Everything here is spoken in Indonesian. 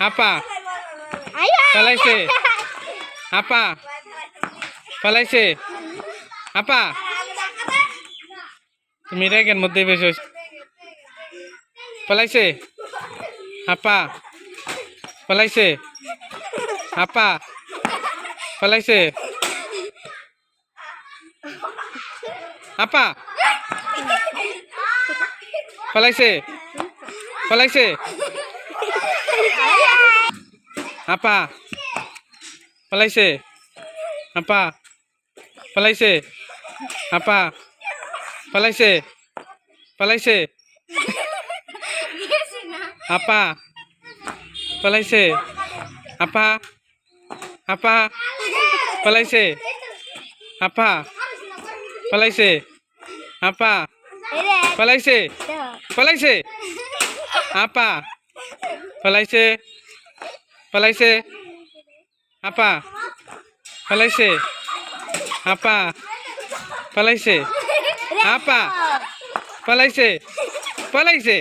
আপা আয়া পালাইছে আপা পালাইছে আপা তুমি রেগের মধ্যে বেশ হইছ। পালাইছে আপা পালাইছে আপা পালাইছে আপা পালাইছে পালাইছে apa? Pelai se. Apa? Pelai se. Apa? Pelai se. Pelai se. Apa? Pelai se. Apa? Apa? Pelai se. Apa? Pelai se. Apa? Pelai se. Pelai se. Apa? ফেলাইছে। ফেলাইছে। আপা। ফেলাইছে। আপা। ফেলাইছে। আপা। ফেলাইছে। ফেলাইছে।